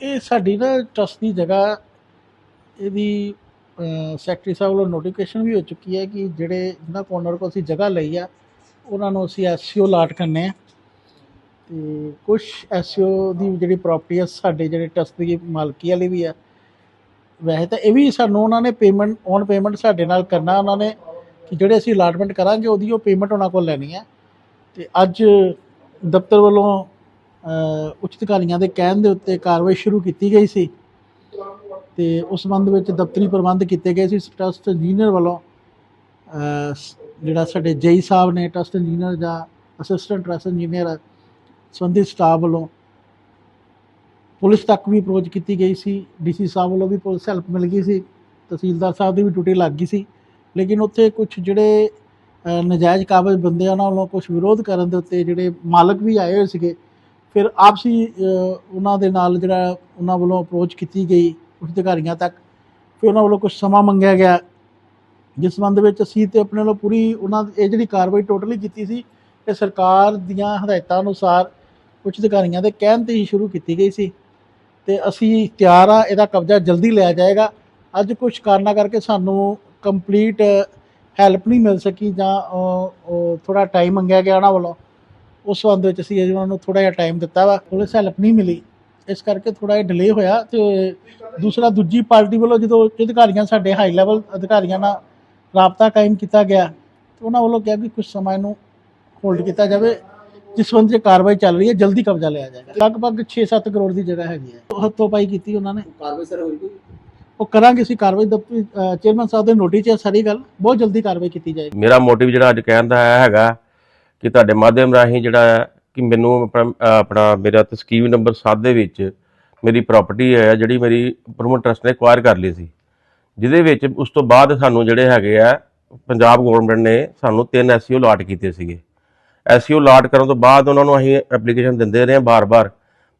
ਇਹ ਸਾਡੀ ਨਾ ਟਰਸਟ ਦੀ ਜਗ੍ਹਾ ਇਹਦੀ ਸੈਕਟਰੀ ਸਾਹਿਬ ਵੱਲੋਂ ਨੋਟੀਫਿਕੇਸ਼ਨ ਵੀ ਹੋ ਚੁੱਕੀ ਹੈ ਕਿ ਜਿਹੜੇ ਜਿਨ੍ਹਾਂ ਕੋਨਰ ਕੋਲ ਅਸੀਂ ਜਗ੍ਹਾ ਲਈ ਆ, ਉਹਨਾਂ ਨੂੰ ਅਸੀਂ ਐਸਸੀਓ ਲਾਟ ਕਰਨੇ ਆ। ਤੇ ਕੁਝ ਐਸਸੀਓ ਦੀ ਜਿਹੜੀ ਪ੍ਰਾਪਰਟੀ ਆ, ਸਾਡੇ ਜਿਹੜੇ ਟਰਸਟ ਦੀ ਮਾਲਕੀ ਵਾਲੀ ਵੀ ਆ। ਵੈਸੇ ਤਾਂ ਇਹ ਵੀ ਸਾਨੂੰ ਉਹਨਾਂ ਨੇ ਪੇਮੈਂਟ ਔਨ ਪੇਮੈਂਟ ਸਾਡੇ ਨਾਲ ਕਰਨਾ, ਉਹਨਾਂ ਨੇ ਕਿ ਜਿਹੜੇ ਅਸੀਂ ਅਲਾਟਮੈਂਟ ਕਰਾਂਗੇ, ਉਹਦੀ ਉਹ ਪੇਮੈਂਟ ਉਹਨਾਂ ਕੋਲ ਲੈਣੀ ਹੈ ਤੇ ਅੱਜ ਦਫ਼ਤਰ ਵੱਲੋਂ ਉੱਚ ਅਧਿਕਾਰੀਆਂ ਦੇ ਕਹਿਣ ਦੇ ਉੱਤੇ ਕਾਰਵਾਈ ਸ਼ੁਰੂ ਕੀਤੀ ਗਈ ਸੀ ਤੇ ਉਸ ਸੰਬੰਧ ਵਿੱਚ ਦਫ਼ਤਰੀ ਪ੍ਰਬੰਧ ਕੀਤੇ ਗਏ ਸੀ। ਟਰਸਟ ਇੰਜੀਨੀਅਰ ਵੱਲੋਂ ਜਿਹੜਾ ਸਾਡੇ ਜੇਈ ਸਾਹਿਬ ਨੇ ਟਰਸਟ ਇੰਜੀਨੀਅਰ ਜਾਂ ਅਸਿਸਟੈਂਟ ਟਰਸਟ ਇੰਜੀਨੀਅਰ ਸੰਬੰਧਿਤ ਸਟਾਫ ਵੱਲੋਂ ਪੁਲਿਸ ਤੱਕ ਵੀ ਅਪਰੋਚ ਕੀਤੀ ਗਈ ਸੀ। ਡੀਸੀ ਸਾਹਿਬ ਵੱਲੋਂ ਵੀ ਪੁਲਿਸ ਹੈਲਪ ਮਿਲ ਗਈ ਸੀ। ਤਹਿਸੀਲਦਾਰ ਸਾਹਿਬ ਦੀ ਵੀ ਡਿਊਟੀ ਲੱਗ ਗਈ ਸੀ। ਲੇਕਿਨ ਉੱਥੇ ਕੁਝ ਜਿਹੜੇ ਅ, ਨਜਾਇਜ਼ ਕਾਬਜ਼ ਬੰਦੇ ਉਹਨਾਂ ਵੱਲੋਂ ਕੁਝ ਵਿਰੋਧ ਕਰਨ ਦੇ ਉੱਤੇ ਜਿਹੜੇ ਮਾਲਕ ਵੀ ਆਏ ਹੋਏ ਸੀਗੇ ਫਿਰ ਆਪਸੀ ਉਹਨਾਂ ਦੇ ਨਾਲ ਜਿਹੜਾ ਉਹਨਾਂ ਵੱਲੋਂ ਅਪਰੋਚ ਕੀਤੀ ਗਈ ਉੱਚ ਅਧਿਕਾਰੀਆਂ ਤੱਕ, ਫਿਰ ਉਹਨਾਂ ਵੱਲੋਂ ਕੁਝ ਸਮਾਂ ਮੰਗਿਆ ਗਿਆ। ਜਿਸ ਸੰਬੰਧ ਵਿੱਚ ਅਸੀਂ ਤੇ ਆਪਣੇ ਵੱਲੋਂ ਪੂਰੀ ਉਹਨਾਂ ਇਹ ਜਿਹੜੀ ਕਾਰਵਾਈ ਟੋਟਲੀ ਕੀਤੀ ਸੀ, ਇਹ ਸਰਕਾਰ ਦੀਆਂ ਹਦਾਇਤਾਂ ਅਨੁਸਾਰ ਉੱਚ ਅਧਿਕਾਰੀਆਂ ਦੇ ਕਹਿਣ ਤੇ ਹੀ ਸ਼ੁਰੂ ਕੀਤੀ ਗਈ ਸੀ। ਤੇ ਅਸੀਂ ਤਿਆਰ ਆ, ਇਹਦਾ ਕਬਜ਼ਾ ਜਲਦੀ ਲਿਆ ਜਾਏਗਾ। ਅੱਜ ਕੁਝ ਕਾਰਨਾਂ ਕਰਕੇ ਸਾਨੂੰ ਕੰਪਲੀਟ ਹੈਲਪ ਨਹੀਂ ਮਿਲ ਸਕੀ ਜਾਂ ਥੋੜਾ ਟਾਈਮ ਮੰਗਿਆ ਗਿਆ ਉਹਨਾਂ ਵੱਲੋਂ। ਉਸ ਸੰਬੰਧ ਵਿੱਚ ਅਸੀਂ ਉਹਨਾਂ ਨੂੰ ਥੋੜਾ ਜਿਹਾ ਟਾਈਮ ਦਿੱਤਾ ਵਾ ਪੁਲਿਸ ਹੈਲਪ ਨਹੀਂ ਮਿਲੀ। ਇਸ ਕਰਕੇ ਥੋੜਾ ਜਿਹਾ ਡਿਲੇ ਹੋਇਆ ਤੇ ਦੂਸਰਾ ਦੂਜੀ ਪਾਰਟੀ ਵੱਲੋਂ ਜਦੋਂ ਉੱਚ ਅਧਿਕਾਰੀਆਂ ਸਾਡੇ ਹਾਈ ਲੈਵਲ ਅਧਿਕਾਰੀਆਂ ਨਾਲ ਰਾਬਤਾ ਕਾਇਮ ਕੀਤਾ ਗਿਆ ਤੇ ਉਹਨਾਂ ਵੱਲੋਂ ਕਿਹਾ ਕਿ ਕੁਝ ਸਮਾਂ ਇਹਨੂੰ ਹੋਲਡ ਕੀਤਾ ਜਾਵੇ ਜਿਸ ਸੰਬੰਧ 'ਚ ਕਾਰਵਾਈ ਚੱਲ ਰਹੀ ਹੈ ਜਲਦੀ ਕਬਜ਼ਾ ਲਿਆ ਜਾਏਗਾ। ਲਗਭਗ 6-7 ਕਰੋੜ ਦੀ ਜਗ੍ਹਾ ਹੈਗੀ ਹੈ। ਹੱਥੋਂ ਪਾਈ ਕੀਤੀ ਉਹਨਾਂ ਨੇ। ਕਾਰਵਾਈ ਸਰ ਹੋਈ ਕੋਈ ਉਹ ਕਰਾਂਗੇ ਅਸੀਂ ਕਾਰਵਾਈ। ਦਫ਼ਤਰੀ ਚੇਅਰਮੈਨ ਸਾਹਿਬ ਦੇ ਨੋਟਿਸ 'ਚ ਹੈ ਸਾਰੀ ਗੱਲ। ਬਹੁਤ ਜਲਦੀ ਕਾਰਵਾਈ ਕੀਤੀ ਜਾਏਗੀ। ਮੇਰਾ ਮੋਟਿਵ ਜਿਹੜਾ ਅੱਜ ਕਹਿਣ ਦਾ ਹੈਗਾ ਕਿ ਤੁਹਾਡੇ ਮਾਧਿਅਮ ਰਾਹੀਂ ਜਿਹੜਾ ਹੈ ਕਿ ਮੈਨੂੰ ਆਪਣਾ ਆਪਣਾ ਮੇਰਾ ਤਸਕੀਮ ਨੰਬਰ 7 ਦੇ ਵਿੱਚ ਮੇਰੀ ਪ੍ਰਾਪਰਟੀ ਹੈ, ਜਿਹੜੀ ਮੇਰੀ ਪ੍ਰਮੋਟ ਟਰਸਟ ਨੇ ਐਕਵਾਇਰ ਕਰ ਲਈ ਸੀ। ਜਿਹਦੇ ਵਿੱਚ ਉਸ ਤੋਂ ਬਾਅਦ ਸਾਨੂੰ ਜਿਹੜੇ ਹੈਗੇ ਆ, ਪੰਜਾਬ ਗਵਰਨਮੈਂਟ ਨੇ ਸਾਨੂੰ ਤਿੰਨ ਐਸਸੀਓ ਲਾਟ ਕੀਤੇ ਸੀਗੇ। ਐਸਸੀਓ ਲਾਟ ਕਰਨ ਤੋਂ ਬਾਅਦ ਉਹਨਾਂ ਨੂੰ ਅਸੀਂ ਐਪਲੀਕੇਸ਼ਨ ਦਿੰਦੇ ਰਹੇ ਬਾਰ-ਬਾਰ,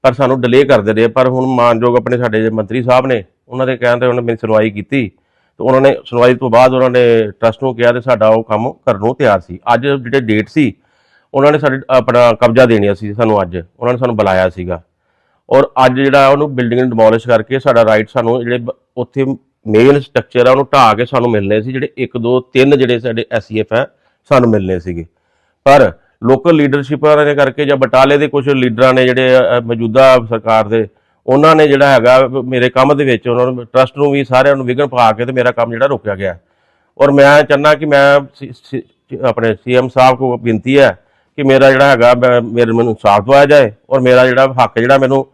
ਪਰ ਸਾਨੂੰ ਡਿਲੇ ਕਰਦੇ ਰਹੇ। ਪਰ ਹੁਣ ਮਾਨਯੋਗ ਆਪਣੇ ਸਾਡੇ ਮੰਤਰੀ ਸਾਹਿਬ ਨੇ, ਉਹਨਾਂ ਦੇ ਕਹਿਣ ਤੇ ਉਹਨਾਂ ਨੇ ਮੇਰੀ ਸੁਣਵਾਈ ਕੀਤੀ। ਤੇ ਉਹਨਾਂ ਨੇ ਸੁਣਵਾਈ ਤੋਂ ਬਾਅਦ ਉਹਨਾਂ ਨੇ ਟਰਸਟ ਨੂੰ ਕਿਹਾ ਤੇ ਸਾਡਾ ਉਹ ਕੰਮ ਕਰਨ ਨੂੰ ਤਿਆਰ ਸੀ। ਅੱਜ ਜਿਹੜੇ ਡੇਟ ਸੀ ਉਹਨਾਂ ਨੇ ਸਾਡੇ, ਆਪਣਾ ਕਬਜ਼ਾ ਦੇਣੀ ਸੀ ਸਾਨੂੰ ਅੱਜ। ਉਹਨਾਂ ਨੇ ਸਾਨੂੰ ਬੁਲਾਇਆ ਸੀਗਾ। ਔਰ ਅੱਜ ਜਿਹੜਾ ਉਹਨੂੰ ਬਿਲਡਿੰਗ ਨੂੰ ਡਿਮੋਲਿਸ਼ ਕਰਕੇ ਸਾਡਾ ਰਾਈਟ ਸਾਨੂੰ ਜਿਹੜੇ ਬ- ਉੱਥੇ ਮੇਨ ਸਟਰਕਚਰ ਆ, ਉਹਨੂੰ ਢਾਹ ਕੇ ਸਾਨੂੰ ਮਿਲਨੇ ਸੀ, ਜਿਹੜੇ 1 2 3 ਜਿਹੜੇ ਸਾਡੇ ਐਸਸੀਐਫ ਹੈ ਸਾਨੂੰ ਮਿਲਨੇ ਸੀਗੇ। ਪਰ ਲੋਕਲ ਲੀਡਰਸ਼ਿਪਾਂ ਵਾਲਿਆਂ ਨੇ ਕਰਕੇ ਜਾਂ ਬਟਾਲੇ ਦੇ ਕੁਝ ਲੀਡਰਾਂ ਨੇ ਜਿਹੜੇ ਮੌਜੂਦਾ ਸਰਕਾਰ ਦੇ, ਉਹਨਾਂ ਨੇ ਜਿਹੜਾ ਹੈਗਾ ਮੇਰੇ ਕੰਮ ਦੇ ਵਿੱਚ ਉਹਨਾਂ ਨੂੰ ਟਰਸਟ ਨੂੰ ਵੀ ਸਾਰਿਆਂ ਨੂੰ ਵਿਘਨ ਪਾ ਕੇ ਤੇ ਮੇਰਾ ਕੰਮ ਜਿਹੜਾ ਰੋਕਿਆ ਗਿਆ। ਔਰ ਮੈਂ ਚਾਹੁੰਦਾ ਕਿ ਮੈਂ ਸੀ- ਸੀ- ਆਪਣੇ ਸੀਐਮ ਸਾਹਿਬ ਕੋ ਬੇਨਤੀ ਹੈ ਕਿ ਮੇਰਾ ਜਿਹੜਾ ਹੈਗਾ, ਮੈਂ- ਮੇਰੇ ਮੈਨੂੰ ਇਨਸਾਫ ਦਵਾਇਆ ਜਾਏ ਔਰ ਮੇਰਾ ਜਿਹੜਾ ਹੱਕ ਜਿਹੜਾ ਮੈਨੂੰ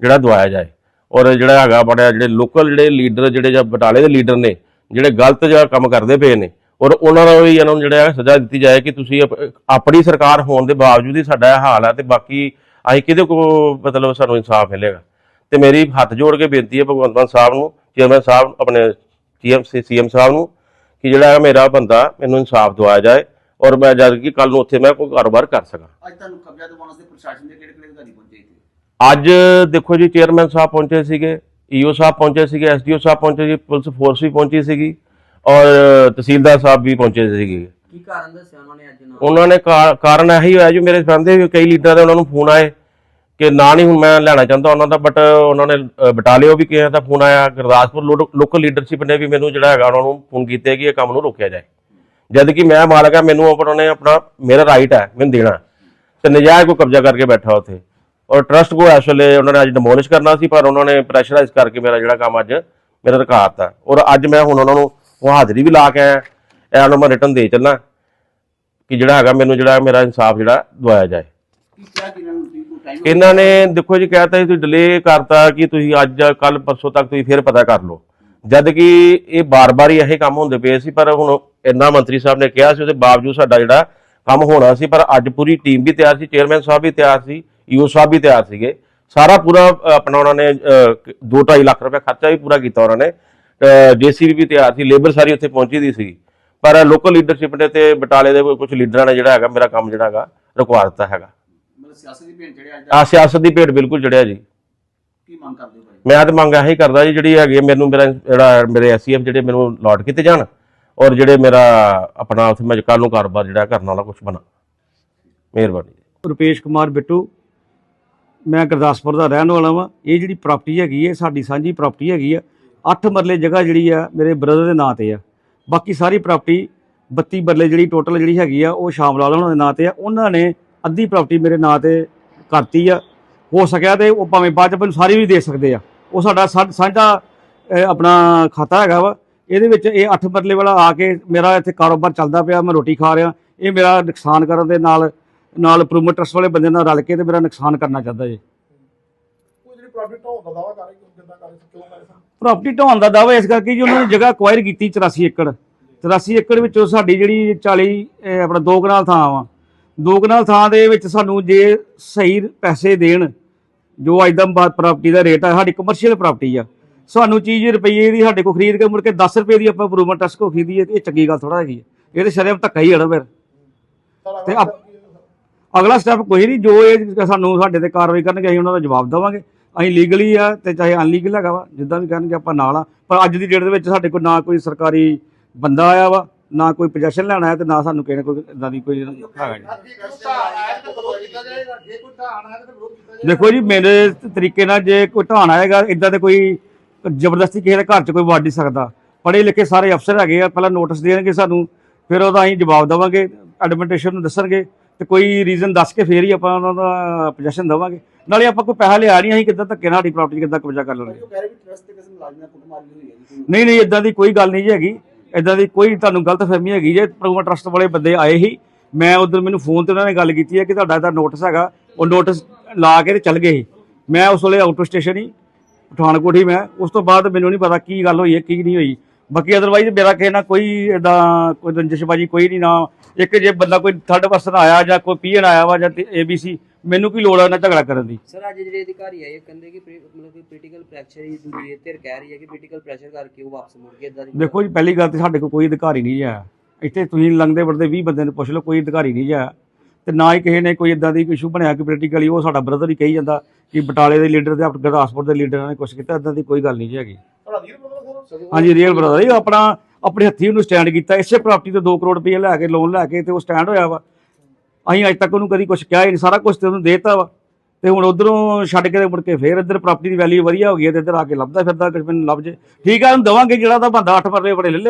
ਜਿਹੜਾ ਦਵਾਇਆ ਜਾਏ। ਔਰ ਜਿਹੜਾ ਹੈਗਾ ਬੜਾ ਜਿਹੜੇ ਲੋਕਲ ਜਿਹੜੇ ਲੀਡਰ ਜਿਹੜੇ ਜਾਂ ਬਟਾਲੇ ਦੇ ਲੀਡਰ ਨੇ, ਜਿਹੜੇ ਗਲਤ ਜਿਹੜਾ ਕੰਮ ਕਰਦੇ ਪਏ ਨੇ, ਔਰ ਉਹਨਾਂ ਨੂੰ ਵੀ ਇਹਨਾਂ ਨੂੰ ਜਿਹੜਾ ਹੈ ਸਜ਼ਾ ਦਿੱਤੀ ਜਾਏ ਕਿ ਤੁਸੀਂ ਆਪ- ਆਪਣੀ ਸਰਕਾਰ ਹੋਣ ਦੇ ਬਾਵਜੂਦ ਹੀ ਸਾਡਾ ਇਹ ਹਾਲ ਹੈ ਤੇ ਬਾਕੀ ਅਸੀਂ ਕਿਹਦੇ ਕੋ ਮਤਲਬ ਸਾਨੂੰ ਇਨਸਾਫ ਮਿਲੇਗਾ। ਤੇ ਮੇਰੀ ਹੱਥ ਜੋੜ ਕੇ ਬੇਨਤੀ ਹੈ ਭਗਵੰਤ ਮਾਨ ਸਾਹਿਬ ਨੂੰ, ਚੇਅਰਮੈਨ ਸਾਹਿਬ ਆਪਣੇ ਸੀਐਮ ਸੀਐਮ ਸਾਹਿਬ ਨੂੰ ਕਿ ਜਿਹੜਾ ਹੈ ਮੇਰਾ ਬੰਦਾ ਮੈਨੂੰ ਇਨਸਾਫ ਦਵਾਇਆ ਜਾਏ ਔਰ ਮੈਂ ਜਦ ਕਿ ਕੱਲ ਨੂੰ ਉੱਥੇ ਮੈਂ ਕੋਈ ਕਾਰੋਬਾਰ ਕਰ ਸਕਾਂ। ਅੱਜ ਤੁਹਾਨੂੰ ਕਬਜ਼ਾ ਦਿਵਾਉਣ ਵਾਸਤੇ ਪ੍ਰਸ਼ਾਸਨ ਦੇ ਕਿਹੜੇ ਕਿਹੜੇ ਅਧਿਕਾਰੀ ਪਹੁੰਚੇ ਇੱਥੇ? ਅੱਜ ਦੇਖੋ ਜੀ ਚੇਅਰਮੈਨ ਸਾਹਿਬ ਪਹੁੰਚੇ ਸੀਗੇ ਈਓ ਸਾਹਿਬ ਪਹੁੰਚੇ ਸੀਗੇ ਐਸਡੀਓ ਸਾਹਿਬ ਪਹੁੰਚੇ ਸੀ ਪੁਲਿਸ ਫੋਰਸ ਵੀ ਪਹੁੰਚੀ ਸੀਗੀ ਔਰ ਤਹਿਸੀਲਦਾਰ ਸਾਹਿਬ ਵੀ ਪਹੁੰਚੇ ਸੀਗੇ। ਕੀ ਕਾਰਨ ਦੱਸਿਆ ਉਹਨਾਂ ਨੇ ਅੱਜ ਨਾ ਉਹਨਾਂ ਨੇ ਕਾ- ਕਾਰਨ ਇਹੀ ਹੋਇਆ ਜੀ ਮੇਰੇ ਦੇ ਕਈ ਲੀਡਰਾਂ ਦੇ ਉਹਨਾਂ ਨੂੰ ਫੋਨ ਆਏ ਕਿ ਨਾ ਨਹੀਂ ਹੁਣ ਮੈਂ ਲੈਣਾ ਚਾਹੁੰਦਾ ਉਹਨਾਂ ਦਾ ਬਟ ਉਹਨਾਂ ਨੇ ਅ, ਬਟਾਲਿਓ ਵੀ ਕਿਸੇ ਦਾ ਫੋਨ ਆਇਆ। ਗੁਰਦਾਸਪੁਰ ਲੋਕਲ ਲੀਡਰਸ਼ਿਪ ਨੇ ਵੀ ਮੈਨੂੰ ਜਿਹੜਾ ਹੈਗਾ ਉਹਨਾਂ ਨੂੰ ਫੋਨ ਕੀਤੇ ਕਿ ਇਹ ਕੰਮ ਨੂੰ ਰੋਕਿਆ ਜਾਏ। ਜਦ ਕਿ ਮੈਂ ਮਾਲਕ ਆ, ਮੈਨੂੰ ਆਪਣਾ ਨੇ ਆਪਣਾ ਮੇਰਾ ਰਾਈਟ ਹੈ, ਮੈਨੂੰ ਦੇਣਾ ਤੇ ਨਜਾਇਜ਼ ਕੋ ਕਬਜ਼ਾ ਕਰਕੇ ਬੈਠਾ ਉੱਥੇ। ਔਰ ਟਰਸਟ ਕੋ ਇਸ ਵੇਲੇ ਉਹਨਾਂ ਨੇ ਅੱਜ ਡਿਮੋਲਿਸ਼ ਕਰਨਾ ਸੀ, ਪਰ ਉਹਨਾਂ ਨੇ ਪ੍ਰੈਸ਼ਰਾਈਜ਼ ਕਰਕੇ ਮੇਰਾ ਜਿਹੜਾ ਕੰਮ ਅੱਜ ਮੇਰਾ ਰਕਾਤਾ। ਔਰ ਅੱਜ ਮੈਂ ਹੁਣ ਉਹਨਾਂ ਨੂੰ ਉਹ ਹਾਜ਼ਰੀ ਵੀ ਲਾ ਕੇ ਆਇਆ। ਇਹ ਉਹਨਾਂ ਮੈਂ ਰਿਟਰਨ ਦੇ ਚੱਲਾਂ ਕਿ ਜਿਹੜਾ ਹੈਗਾ ਮੈਨੂੰ ਜਿਹੜਾ ਮੇਰਾ ਇਨਸਾਫ ਜਿਹੜਾ ਦਵਾਇਆ ਜਾਏ। ਇਹਨਾਂ ਨੇ ਦੇਖੋ ਜੀ ਕਹਿਤਾ ਜੀ, ਤੁਸੀਂ ਡਿਲੇ ਕਰਤਾ ਕਿ ਤੁਸੀਂ ਅੱਜ ਕੱਲ ਪਰਸੋਂ ਤੱਕ ਤੁਸੀਂ ਫਿਰ ਪਤਾ ਕਰ ਲਓ। ਜਦ ਕਿ ਇਹ ਬਾਰ-ਬਾਰ ਹੀ ਇਹ ਕੰਮ ਹੁੰਦੇ ਪਏ ਸੀ, ਪਰ ਹੁਣ ਇੰਨਾ ਮੰਤਰੀ ਸਾਹਿਬ ਨੇ ਕਿਹਾ ਸੀ ਉਹਦੇ ਬਾਵਜੂਦ ਸਾਡਾ ਜਿਹੜਾ ਕੰਮ ਹੋਣਾ ਸੀ ਪਰ ਅੱਜ ਪੂਰੀ ਟੀਮ ਵੀ ਤਿਆਰ ਸੀ ਚੇਅਰਮੈਨ ਸਾਹਿਬ ਵੀ ਤਿਆਰ ਸੀ ਈਓ ਸਾਹਿਬ ਵੀ ਤਿਆਰ ਸੀਗੇ। ਸਾਰਾ ਪੂਰਾ ਆਪਣਾ ਉਹਨਾਂ ਨੇ 2.5 ਲੱਖ ਰੁਪਏ ਖਰਚਾ ਵੀ ਪੂਰਾ ਕੀਤਾ ਉਹਨਾਂ ਨੇ। ਜੀਸੀਬੀ ਵੀ ਤਿਆਰ ਸੀ ਲੇਬਰ ਸਾਰੀ ਉੱਥੇ ਪਹੁੰਚੀ ਦੀ ਸੀ। ਪਰ ਲੋਕਲ ਲੀਡਰਸ਼ਿਪ ਨੇ ਤੇ ਬਟਾਲੇ ਦੇ ਕੁਝ ਲੀਡਰਾਂ ਨੇ ਜਿਹੜਾ ਹੈਗਾ ਮੇਰਾ ਕੰਮ ਜਿਹੜਾ ਹੈਗਾ ਰੁਕਵਾ ਦਿੱਤਾ ਹੈਗਾ। ਸਿਆਸਤ ਦੀ ਭੇਡ ਅੱਜ? ਆ ਸਿਆਸਤ ਦੀ ਭੇਡ ਬਿਲਕੁਲ ਚੜਿਆ ਜੀ। ਕੀ ਮੰਗ ਕਰਦੇ ਹੋ ਭਾਈ? ਮੈਂ ਤਾਂ ਮੰਗ ਇਹੀ ਕਰਦਾ ਜੀ ਜਿਹੜੀ ਹੈਗੀ ਮੈਨੂੰ ਮੇਰਾ ਜਿਹੜਾ ਮੇਰੇ ਐਸਸੀਐਫ ਜਿਹੜੇ ਮੈਨੂੰ ਲੋਟ ਕੀਤੇ ਜਾਣ ਔਰ ਜਿਹੜੇ ਮੇਰਾ ਆਪਣਾ ਉੱਥੇ ਮੈਂ ਕੱਲ ਨੂੰ ਕਾਰੋਬਾਰ ਜਿਹੜਾ ਕਰਨ ਵਾਲਾ ਕੁਝ ਬਣਾ। ਮਿਹਰਬਾਨੀ। ਰੁਪੇਸ਼ ਕੁਮਾਰ ਬਿੱਟੂ, ਮੈਂ ਗੁਰਦਾਸਪੁਰ ਦਾ ਰਹਿਣ ਵਾਲਾ ਵਾਂ। ਇਹ ਜਿਹੜੀ ਪ੍ਰਾਪਰਟੀ ਹੈਗੀ ਹੈ ਸਾਡੀ ਸਾਂਝੀ ਪ੍ਰਾਪਰਟੀ ਹੈਗੀ ਆ। 8 ਮਰਲੇ ਜਗ੍ਹਾ ਜਿਹੜੀ ਆ, ਮੇਰੇ ਬ੍ਰਦਰ ਦੇ ਨਾਂ ਤੇ ਆ। ਬਾਕੀ ਸਾਰੀ ਪ੍ਰਾਪਰਟੀ 32 ਮਰਲੇ ਜਿਹੜੀ ਟੋਟਲ ਜਿਹੜੀ ਹੈਗੀ ਆ, ਉਹ ਸ਼ਾਮ ਲਾਲ ਉਹਨਾਂ ਦੇ ਨਾਂ ਤੇ ਆ। ਉਹਨਾਂ ਨੇ ਅੱਧੀ ਪ੍ਰਾਪਰਟੀ ਮੇਰੇ ਨਾਂ ਤੇ ਕਰਤੀ ਆ। ਹੋ ਸਕਿਆ ਤੇ ਉਹ ਭਾਵੇਂ ਬਾਅਦ ਚ ਮੈਨੂੰ ਸਾਰੀ ਵੀ ਦੇ ਸਕਦੇ ਆ। ਉਹ ਸਾਡਾ ਸਾ- ਸਾਂਝਾ ਆਪਣਾ ਖਾਤਾ ਹੈਗਾ ਵਾ। ਇਹਦੇ ਵਿੱਚ ਇਹ 8 ਮਰਲੇ ਵਾਲਾ ਆ ਕੇ ਮੇਰਾ ਇੱਥੇ ਕਾਰੋਬਾਰ ਚੱਲਦਾ ਪਿਆ ਮੈਂ ਰੋਟੀ ਖਾ ਰਿਹਾ ਇਹ ਮੇਰਾ ਨੁਕਸਾਨ ਕਰਨ ਦੇ ਨਾਲ ਨਾਲ ਪ੍ਰੋਮੋਟਰ ਟਰਸਟ ਵਾਲੇ ਬੰਦੇ ਨਾਲ ਰਲ ਕੇ ਤੇ ਮੇਰਾ ਨੁਕਸਾਨ ਕਰਨਾ ਚਾਹੁੰਦਾ ਜੀ। ਪ੍ਰਾਪਰਟੀ ਢਾਉਣ ਦਾ ਦਾਵਾ ਇਸ ਕਰਕੇ ਜੀ ਉਹਨਾਂ ਨੇ ਜਗ੍ਹਾ ਅਕਵਾਇਰ ਕੀਤੀ 84 ਏਕੜ। 84 ਏਕੜ ਵਿੱਚੋਂ ਸਾਡੀ ਜਿਹੜੀ 40 ਅਹ ਆਪਣਾ ਦੋ ਕਨਾਲ ਥਾਂ ਵਾ। ਦੋ ਕਨਾਲ ਥਾਂ ਦੇ ਵਿੱਚ ਸਾਨੂੰ ਜੇ ਸਹੀ ਪੈਸੇ ਦੇਣ ਜੋ ਅੱਜ ਦਾ ਪ੍ਰਾਪਰਟੀ ਦਾ ਰੇਟ ਆ ਸਾਡੀ ਕਮਰਸ਼ੀਅਲ ਪ੍ਰਾਪਰਟੀ ਆ। ਸਾਨੂੰ ਚੀਜ਼ ਰੁਪਈਏ ਦੀ ਸਾਡੇ ਕੋਲ ਖਰੀਦ ਕੇ ਮੁੜ ਕੇ 10 ਰੁਪਏ ਦੀ ਆਪਾਂ ਪ੍ਰੂਵਮੈਂਟ ਟੈਸਟ ਕੋ ਖਰੀਦੀਏ ਤੇ ਇਹ ਚੰਗੀ ਗੱਲ ਥੋੜਾ ਹੈਗੀ ਹੈ। ਇਹ ਤੇ ਸ਼ਰਮ ਧੱਕਾ ਹੀ ਹੈ ਨਾ ਫਿਰ। ਤੇ ਅਗਲਾ ਸਟੈਪ ਕੋਈ ਨਹੀਂ ਜੋ ਇਹ ਸਾਨੂੰ ਸਾਡੇ ਤੇ ਕਾਰਵਾਈ ਕਰਨਗੇ ਅਸੀਂ ਉਹਨਾਂ ਦਾ ਜਵਾਬ ਦੇਵਾਂਗੇ। ਅਸੀਂ ਲੀਗਲੀ ਆ ਤੇ ਚਾਹੇ ਅਨਲੀਗਲ ਹੈਗਾ ਵਾ ਜਿੱਦਾਂ ਵੀ ਕਰਨਗੇ ਆਪਾਂ ਨਾਲ ਆ। ਪਰ ਅੱਜ ਦੀ ਡੇਟ ਦੇ ਵਿੱਚ ਸਾਡੇ ਕੋਲ ਨਾ ਕੋਈ ਸਰਕਾਰੀ ਬੰਦਾ ਆਇਆ ਵਾ ਨਾ ਕੋਈ ਪੋਜੀਸ਼ਨ ਲੈਣ ਆਇਆ ਤੇ ਨਾ ਸਾਨੂੰ ਕਿਸੇ ਕੋਈ ਇਦਾਂ ਦੀ ਕੋਈ ਹੈਗਾ ਜੀ ਦੇਖੋ ਜੀ ਮੇਰੇ ਤਰੀਕੇ ਨਾਲ ਜੇ ਕੋਈ ਢਾਣ ਆਏਗਾ ਇਦਾਂ ਤੇ ਕੋਈ ਜ਼ਬਰਦਸਤੀ ਕਿਸੇ ਦੇ ਘਰ 'ਚ ਕੋਈ ਵੜ ਨਹੀਂ ਸਕਦਾ। ਪੜ੍ਹੇ ਲਿਖੇ ਸਾਰੇ ਅਫਸਰ ਹੈਗੇ ਆ ਪਹਿਲਾਂ ਨੋਟਿਸ ਦੇਣਗੇ ਸਾਨੂੰ ਫਿਰ ਉਹਦਾ ਅਸੀਂ ਜਵਾਬ ਦੇਵਾਂਗੇ ਐਡਮਿਨਿਸਟ੍ਰੇਸ਼ਨ ਨੂੰ ਦੱਸਣਗੇ ਤੇ ਕੋਈ ਰੀਜ਼ਨ ਦੱਸ ਕੇ ਫੇਰ ਹੀ ਆਪਾਂ ਉਹਨਾਂ ਦਾ ਪੋਜੀਸ਼ਨ ਦੇਵਾਂਗੇ। ਨਾਲੇ ਆਪਾਂ ਕੋਈ ਪੈਸਾ ਲਿਆ ਨਹੀਂ ਅਸੀਂ ਕਿੱਦਾਂ ਧੱਕੇ ਨਾਲ ਸਾਡੀ ਪ੍ਰਾਪਰਟੀ ਕਿੱਦਾਂ ਕਬਜ਼ਾ ਕਰ ਲੈਣਗੇ? ਨਹੀਂ ਨਹੀਂ ਇਦਾਂ ਦੀ ਕੋਈ ਗੱਲ ਨਹੀਂ ਜੀ ਹੈਗੀ। ਇਦਾਂ ਦੀ ਕੋਈ ਤੁਹਾਨੂੰ ਗਲਤ ਫਹਿਮੀ ਹੈਗੀ ਜੇ ਪ੍ਰੋਮੋ ਟਰਸਟ ਵਾਲੇ ਬੰਦੇ ਆਏ ਹੀ। ਮੈਂ ਉਧਰ ਮੈਨੂੰ ਫੋਨ ਤੇ ਉਹਨਾਂ ਨੇ ਗੱਲ ਕੀਤੀ ਹੈ ਕਿ ਤੁਹਾਡਾ ਇਹਦਾ ਨੋਟਿਸ ਹੈਗਾ ਉਹ ਨੋਟਿਸ ਲਾ ਕੇ ਤੇ ਚੱਲ ਗਏ ਸੀ। ਮੈਂ ਉਸ ਵੇਲੇ ਆਊਟ ਸਟੇਸ਼ਨ ਹੀ ਪਠਾਨਕੋਟ ਹੀ ਮੈਂ ਉਸ ਤੋਂ ਬਾਅਦ ਮੈਨੂੰ ਨਹੀਂ ਪਤਾ ਕੀ ਗੱਲ ਹੋਈ ਹੈ ਕੀ ਨਹੀਂ ਹੋਈ। ਬਾਕੀ ਅਦਰਵਾਈਜ਼ ਮੇਰਾ ਕਿਸੇ ਨਾਲ ਕੋਈ ਇਦਾਂ ਕੋਈ ਰੰਜਿਸ਼ਬਾਜੀ ਕੋਈ ਨਹੀਂ ਨਾ। ਇੱਕ ਜੇ ਬੰਦਾ ਕੋਈ ਥਰਡ ਪਰਸਨ ਆਇਆ ਜਾਂ ਕੋਈ ਪੀਐਨ ਆਇਆ ਵਾ ਜਾਂ ਏਬੀਸੀ ਮੈਨੂੰ ਕੀ ਲੋੜ ਆ ਉਹਨਾਂ ਝਗੜਾ ਕਰਨ ਦੀ? ਸਰ ਅੱਜ ਜਿਹੜੇ ਅਧਿਕਾਰੀ ਆਏ ਕਹਿੰਦੇ ਕਿ ਮਤਲਬ ਕਿ ਪੋਲੀਟੀਕਲ ਪ੍ਰੈਸ਼ਰ ਹੀ ਦੂਜੀ ਧਿਰ ਕਹਿ ਰਹੀ ਹੈ ਕਿ ਪੋਲੀਟੀਕਲ ਪ੍ਰੈਸ਼ਰ ਕਰਕੇ ਉਹ ਵਾਪਸ ਮੁੜ ਗਏ ਇਦਾਂ ਦੇਖੋ ਜੀ ਪਹਿਲੀ ਗੱਲ ਤੇ ਸਾਡੇ ਕੋਲ ਕੋਈ ਅਧਿਕਾਰੀ ਨਹੀਂ ਆਇਆ ਇੱਥੇ ਤੁਸੀਂ ਲੰਘਦੇ ਵੜਦੇ 20 ਬੰਦੇ ਨੂੰ ਪੁੱਛ ਲਓ ਕੋਈ ਅਧਿਕਾਰੀ ਨਹੀਂ ਆਇਆ ਤੇ ਨਾ ਹੀ ਕਿਸੇ ਨੇ ਕੋਈ ਇਦਾਂ ਦੀ ਇਸ਼ੂ ਬਣਿਆ ਕਿ ਪੋਲੀਟੀਕਲੀ ਉਹ ਸਾਡਾ ਬ੍ਰਦਰ ਹੀ ਕਹੀ ਜਾਂਦਾ ਕਿ ਬਟਾਲੇ ਦੇ ਲੀਡਰ ਤੇ ਆਪਣੇ ਗੁਰਦਾਸਪੁਰ ਦੇ ਲੀਡਰਾਂ ਨੇ ਕੁਝ ਕੀਤਾ ਇਦਾਂ ਦੀ ਕੋਈ ਗੱਲ ਨਹੀਂ ਜੀ ਹੈਗੀ। ਤੁਹਾਡਾ ਰੀਅਲ ਬ੍ਰਦਰ ਸਰ ਹਾਂਜੀ ਰੀਅਲ ਬ੍ਰਦਰ ਇਹ ਆਪਣਾ, ਆਪਣੇ ਹੱਥੀਂ ਉਹਨੂੰ ਸਟੈਂਡ ਕੀਤਾ, ਇਸੇ ਪ੍ਰਾਪਰਟੀ ਤੇ 2 ਕਰੋੜ ਰੁਪਏ ਲੈ ਕੇ ਲੋਨ ਲੈ ਕੇ ਤੇ ਉਹ ਸਟੈਂਡ ਹੋਇਆ ਵਾ। ਅਸੀਂ ਅੱਜ ਤੱਕ ਉਹਨੂੰ ਕਦੀ ਕੁਝ ਕਿਹਾ ਹੀ ਨਹੀਂ, ਸਾਰਾ ਕੁਝ ਤੇ ਉਹਨੂੰ ਦੇਤਾ ਵਾ। ਤੇ ਹੁਣ ਉਧਰੋਂ ਛੱਡ ਕੇ ਮੁੜ ਕੇ ਫੇਰ ਇੱਧਰ ਪ੍ਰਾਪਰਟੀ ਦੀ ਵੈਲਿਊ ਵਧੀਆ ਹੋ ਗਈ ਹੈ ਤੇ ਇੱਧਰ ਆ ਕੇ ਲੱਭਦਾ ਫਿਰਦਾ ਕਿ ਮੈਨੂੰ ਲੱਭ ਜੇ। ਠੀਕ ਆ, ਉਹਨੂੰ ਦਵਾਂਗੇ ਜਿਹੜਾ ਤਾਂ ਬੰਦਾ 8 ਮਰਲੇ ਬੜੇ ਲੈ ਲੈ।